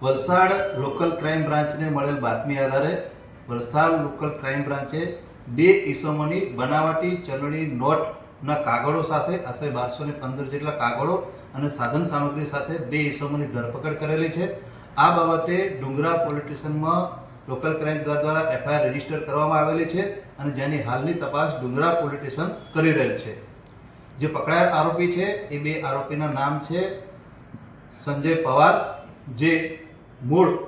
Valsad local crime બ્રાન્ચને મળેલ બાતમી આધારે વલસાડ લોકલ ક્રાઇમ બ્રાન્ચે બે ઈસમોની બનાવટી ચલણી નોટના કાગળો સાથે આશરે બારસો પંદર જેટલા કાગળો અને સાધન સામગ્રી સાથે બે ઈસમોની ધરપકડ કરેલી છે. આ બાબતે ડુંગરા પોલીસ સ્ટેશનમાં લોકલ ક્રાઇમ દ્વારા એફઆઈઆર રજિસ્ટર કરવામાં આવેલી છે અને જેની હાલની તપાસ ડુંગરા પોલીસ સ્ટેશન કરી રહેલ છે. જે પકડાયેલ આરોપી છે એ બે આરોપીના નામ છે સંજય પવાર, જે મૂળ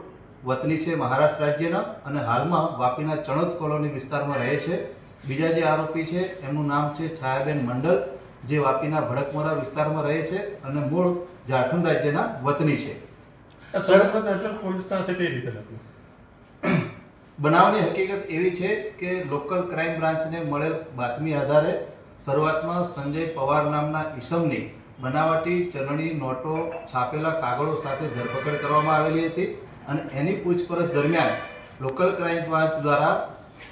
વતની છે મહારાષ્ટ્ર રાજ્યના અને હાલમાં વાપીના ચણોદ કોલોની વિસ્તારમાં રહે છે. બીજા જે આરોપી છે એમનું નામ છે છાયાબેન મંડલ જે વાપીના ભડકમોરા વિસ્તારમાં રહે છે અને મૂળ ઝારખંડ રાજ્યના વતની છે. બનાવની હકીકત એવી છે કે લોકલ ક્રાઇમ બ્રાન્ચને મળેલ બાતમી આધારે શરૂઆતમાં સંજય પવાર નામના ઈસમની બનાવટી ચલણી નોટો છાપેલા કાગળો સાથે ધરપકડ કરવામાં આવેલી હતી અને એની પૂછપરછ દરમિયાન લોકલ ક્રાઇમ બ્રાન્ચ દ્વારા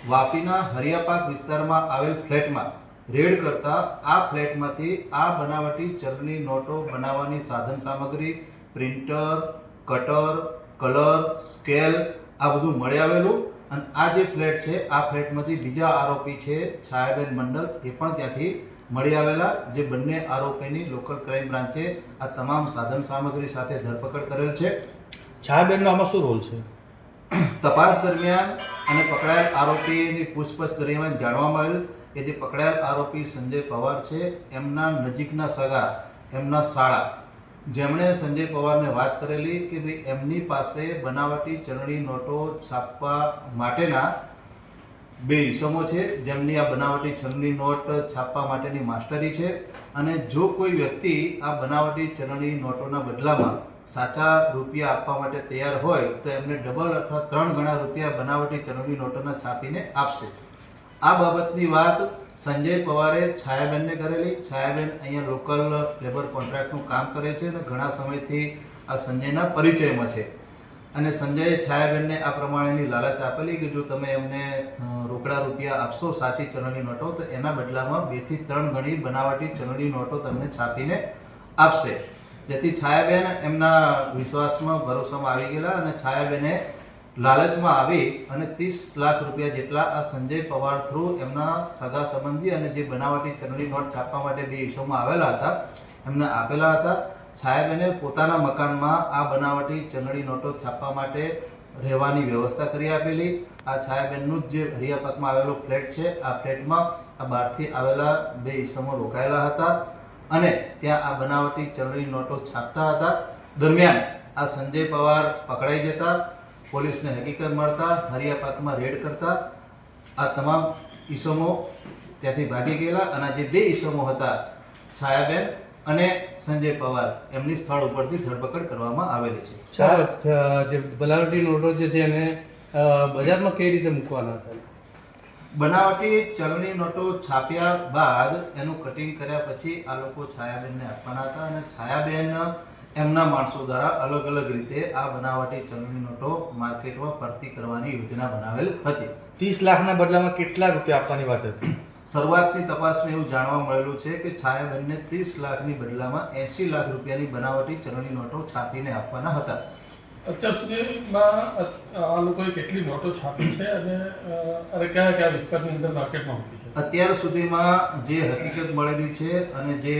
વાપીના હરિયાપાક વિસ્તારમાં આવેલ ફ્લેટમાં રેડ કરતા આ ફ્લેટમાંથી આ બનાવટી ચલણી નોટો બનાવવાની સાધન સામગ્રી, પ્રિન્ટર, કટર, કલર, સ્કેલ આ બધું મળી આવેલું અને આ જે ફ્લેટ છે, આ ફ્લેટમાંથી બીજા આરોપી છે, છાયાબેન મંડલ, એ પણ ત્યાંથી મળી આવેલા જે બંને આરોપીની લોકલ ક્રાઇમ બ્રાન્ચે આ તમામ સાધન સામગ્રી સાથે ધરપકડ કરેલ છે. છાયાબેનનો આમાં શું રોલ છે? તપાસ દરમિયાન અને પકડાયેલ આરોપીની પૂછપરછ દરમિયાન જાણવા મળેલ કે જે પકડાયેલ આરોપી સંજય પવાર છે એમના નજીકના સગા એમના શાળા જેમણે સંજય પવારને વાત કરેલી કે ભાઈ એમની પાસે બનાવટી ચલણી નોટો છાપવા માટેના બે ઈસમો છે, જેમની આ બનાવટી ચલણી નોટ છાપવા માટેની માસ્ટરી છે અને જો કોઈ વ્યક્તિ આ બનાવટી ચલણી નોટોના બદલામાં સાચા રૂપિયા આપવા માટે તૈયાર હોય, તો એમને ડબલ અથવા ત્રણ ગણા રૂપિયા બનાવટી ચલણી નોટોના છાપીને આપશે. આ બાબતની વાત સંજય પવારે છાયાબેનને કરેલી. છાયાબેન અહીંયા લોકલ લેબર કોન્ટ્રાક્ટનું કામ કરે છે અને ઘણા સમયથી આ સંજયના પરિચયમાં છે. અને સંજયે છાયાબેનને આ પ્રમાણેની લાલચ આપેલી કે જો તમે એમને રોકડા રૂપિયા આપશો સાચી ચલણી નોટો, તો એના બદલામાં બેથી ત્રણ ગણી બનાવટી ચલણી નોટો તમને છાપીને આપશે. જેથી છાયાબેન એમના વિશ્વાસમાં, ભરોસામાં આવી ગયેલા અને છાયાબેને લાલચમાં આવી અને ત્રીસ લાખ રૂપિયા જેટલા આ સંજય પવાર થ્રુ એમના સગા સંબંધી અને જે બનાવટી ચલણી નોટ છાપવા માટે બે ઇસ્યુમાં આવેલા હતા, એમને આપેલા હતા. છાયાબેને પોતાના મકાનમાં આ બનાવટી ચલણી નોટો છાપવા માટે રહેવાની વ્યવસ્થા કરી આપેલી. આ છાયાબેનનું જ જે હરિયાપાકમાં આવેલો ફ્લેટ છે, આ ફ્લેટમાં આ બહારથી આવેલા બે ઈસમો રોકાયેલા હતા અને ત્યાં આ બનાવટી ચલણી નોટો છાપતા હતા. દરમિયાન આ સંજય પવાર પકડાઈ જતા, પોલીસને હકીકત મળતા હરિયાપાકમાં રેડ કરતા, આ તમામ ઈસમો ત્યાંથી ભાગી ગયેલા અને જે બે ઈસમો હતા છાયાબેન અને સંજય પવાર એમની સ્થળ ઉપરથી ધરપકડ કરવામાં આવેલી છે. છા- જે બનાવટી નોટો જે છે એને બજારમાં કઈ રીતે મૂકવાના હતા? બનાવટી ચલણી નોટો છાપ્યા બાદ એનું કટિંગ કર્યા પછી આ લોકો છાયાબેનને આપવાના હતા અને છાયાબેન એમના માણસો દ્વારા અલગ અલગ રીતે આ બનાવટી ચલણી નોટો માર્કેટમાં ફરતી કરવાની યોજના બનાવેલ હતી. ત્રીસ લાખના બદલામાં કેટલા રૂપિયા આપવાની વાત હતી? શરૂઆતની તપાસમાં એવું જાણવા મળેલું છે કે છાયાબેનને ત્રીસ લાખની બદલામાં એંસી લાખ રૂપિયાની બનાવટી ચલણી નોટો છાપીને આપવાના હતા. અત્યાર સુધીમાં આ લોકોએ કેટલી નોટો છાપી છે અને અરે કયા કયા વિસ્તારની અંદર માર્કેટમાં મૂકી છે? અત્યાર સુધીમાં જે હકીકત મળેલી છે અને જે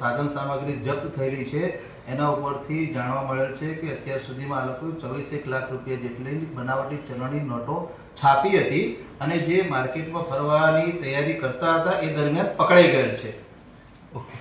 સાધન સામગ્રી જપ્ત થયેલી છે એના ઉપરથી જાણવા મળેલ છે કે અત્યાર સુધીમાં આ લોકોએ ચોવીસેક લાખ રૂપિયા જેટલી બનાવટી ચલણની નોટો છાપી હતી અને જે માર્કેટમાં ફરવાની તૈયારી કરતા હતા એ દરમિયાન પકડાઈ ગયેલ છે. ઓકે.